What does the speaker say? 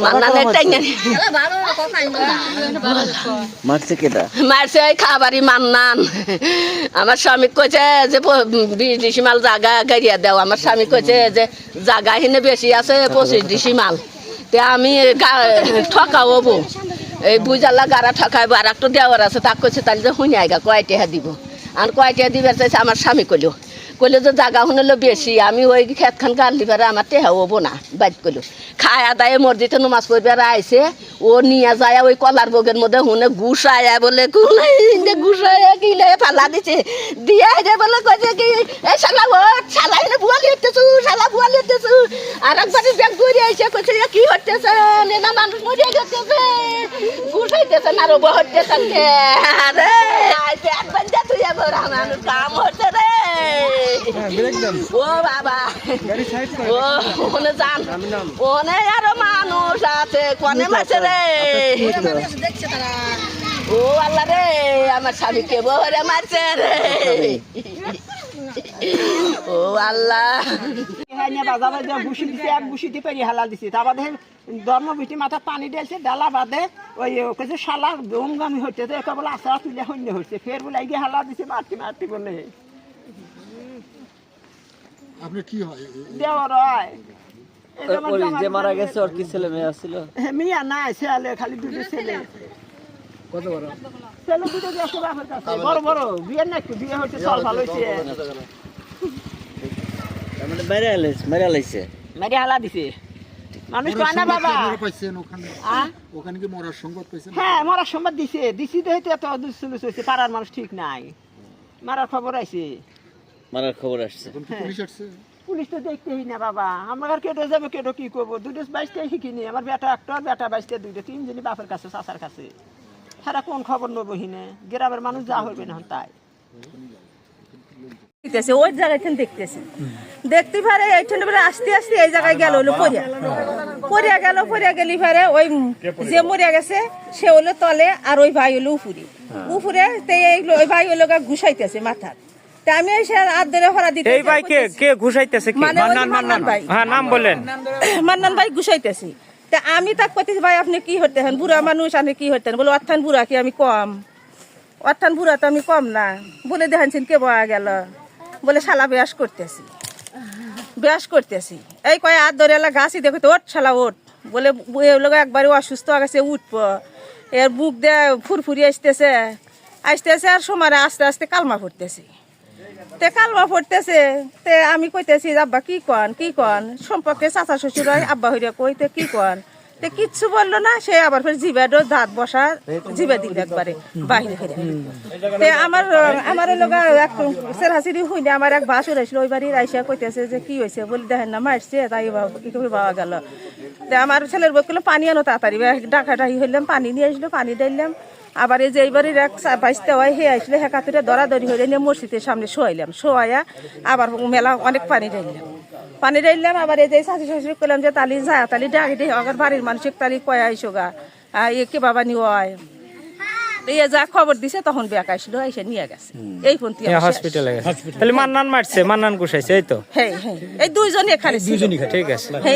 মান্নানের টাইনে মারছে। কেটা মারছে ওই খাবারই মান্নান। আমার স্বামী কইছে যে বিশ ডিসি মাল জাগা গাড়িয়া দাও। আমার স্বামী কইছে যে জাগা হিনে বেশি আছে পঁচিশ ডিসি মাল। তে আমি গা- ঠকাবো বউ। এই বুঝালা গাড়া ঠকাইবো আর একটা দেওয়ার আছে। তাক কইছে তাহলে যে শুনে আইগা কয়টা দিবো? আর কয়টা দিবার চাইছে? আমার স্বামী কইলো। কইলে যে জাগা শুনলো বেশি, আমি ওই খেত খান গান দিবার আমার টেহা হব না বাইট কইলো। খায় আদায় মসজিদে নমাজ পড়বার আইছে, ও নিয়ে যায় ওই কলার বগের মধ্যে হুনে গুসায়া বলে গুসায়া কিলে ফালা দিছে? দিয়ে আইছে বলে, কইছে কি এই শালা ও শালা এনে বুয়ালি হতেছু শালা বুয়ালি হতেছু আর একবার ব্যাগ ঘুরে আইছে, কইছে কি হতেছে না মানুষ মরে গেছে হতেছে কে? আরে, আইছে একবার যা তুই আমার কাম হচ্ছে রে। ও বাবা। ও ওনে জান ওনে আরও মানুষ আছে। কোনে মাছে রে? ও আল্লাহ রে আমার স্বামীকে বহরে মারছে রে? ও আল্লাহ। এখানে বাজারে যে বুসি দিছে এক বুসিতে পেরি হালা দিছে। তারপর দেখে ধর্ম বিটি মাথা পানি ঢেলছে ডালা বাদে ওই কেছে শালা দমগামি হচ্ছে তো একে বলে আশা তুলে শূন্য হচ্ছে ফের বলে গিয়ে হালা দিছে মারতি মারতি বলে। আপনি কি হয়? দেওয়ার হয় ওই যে মারা গেছে ওর কি ছেলে মেয়ে হ্যাঁ, মিয়া নাই ছেলে খালি দুটো ছেলে। কত বড়? ছেলে দুটো গেছে বাপের কাছে। বড় বড় বিয়ে না একটু বিয়ে হচ্ছে সল ভালো হয়েছে। মানে মেরে আলাইছে মেরে আলাইছে মেরে হালা দিছে। মানুষ কয় না বাবা? ওখানে? ওখানে কি মরার সংবাদ পাইছেন? হ্যাঁ মরার সময় দিছে। দিছি তো হইতে এত পাড়ার মানুষ ঠিক নাই। মারার খবর আইছে। মারার খবর আসছে। এখন কি পুলিশ আসছে? পুলিশ তো দেখতেই না বাবা। আমার কেটে যাবে কেটো কি করব? দুটো বাইশটাই শিখিনি। আমার বেটা একটা বেটা বাইশটা দুইটা তিনজনই বাপের কাছে চাচার কাছে। সারা কোন খবর নেব হিনে? গ্রামের মানুষ যা হইবে না তাই। দেখতেছে ওই জায়গায় দেখতেছে। দেখতে পারে এইখানে আস্তে আস্তে এই জায়গায় গেল হলো পরিয়া পরিয়া গেল পরিয়া গেলি পারে ওই যে মরিয়া গেছে সে হলো তলে আর ওই ভাই হলো উপুরি। উপুরে তে ওই ভাই হলো গা ঘুষাইতেছে মাথার। আমি এসে আর ধরে হরা দিতে এই ভাই কে কে ঘুষাইতেছে কি? মানে ওই যে মান্নান ভাই। হ্যাঁ নাম বলেন। মান্নান ভাই ঘুষাইতেছি। তা আমি তাক করতেছি ভাই আপনি কি হতেন বুড়া মানুষ আপনি কি হতেন বলে অর্থান বুড়া কি আমি কম? অর্থান বুড়া তো আমি কম না। বলে দেখানছেন কে বয়া গেল? বলে শালা ব্যাস করতেছি। ব্যাস করতেছি। এই কয় হাত ধরে এলা গাছই দেখো তো ওট শালা ওট। বলে লোক একবারে অসুস্থ হয়ে গেছে উঠব। এর বুক দিয়ে ফুরফুরি আসতেছে। আসতেছে আর সমারে আস্তে আস্তে কালমা ফুটতেছি। তে কালমা পড়তেছে তে আমি কইতেছি, আব্বা, কি কন কি কন? সম্পর্কে চাচা শ্বশুর আব্বা হইয়া কই তে কি কন? তে কিচ্ছু বলল না, সে আবার ফের জিবাডো দাঁত বসা জিবা দিল একবারে, বাহিরে ফিরে। তে আমার আমার লোক এক সেরাসিরি হই না আমার এক ভাসুর আসলো, ওই বাড়ির আইসা কইতেছে যে কি হয়েছে বলি, দেখেন না মারছে তাই বাবা গেল? আমার ছেলের বই করল পানি আনো তাড়াতাড়ি ডাকা ডাকি হইলাম পানি নিয়ে আসলো পানি ডাইলাম আবার এই যে এইবারের এক বাইশটা হয় হে আসলে হে কাতুরে দরাদরি হয়ে নিয়ে মসজিদের সামনে শোয়াইলাম। শোয়াইয়া আবার মেলা অনেক পানি ডাইলাম পানি ডাইলাম আবার এই যে শাশি শাশুড়ি করলাম যে তালি যা তালি ডাকি দিয়ে আবার বাড়ির মানুষের তালি কয় আইসো গা। এ কে বাবা নিও আয়। এই যা খবর দিছে তখন ব্যাক আসলো এসে নিয়ে গেছে। এই পন্থী হসপিটালে গেছে। তাহলে মান্নান মারছে মান্নান ঘুষাইছে এই তো? হ্যাঁ হ্যাঁ। এই দুইজনে এখানে ছিল। ঠিক আছে। হ্যাঁ।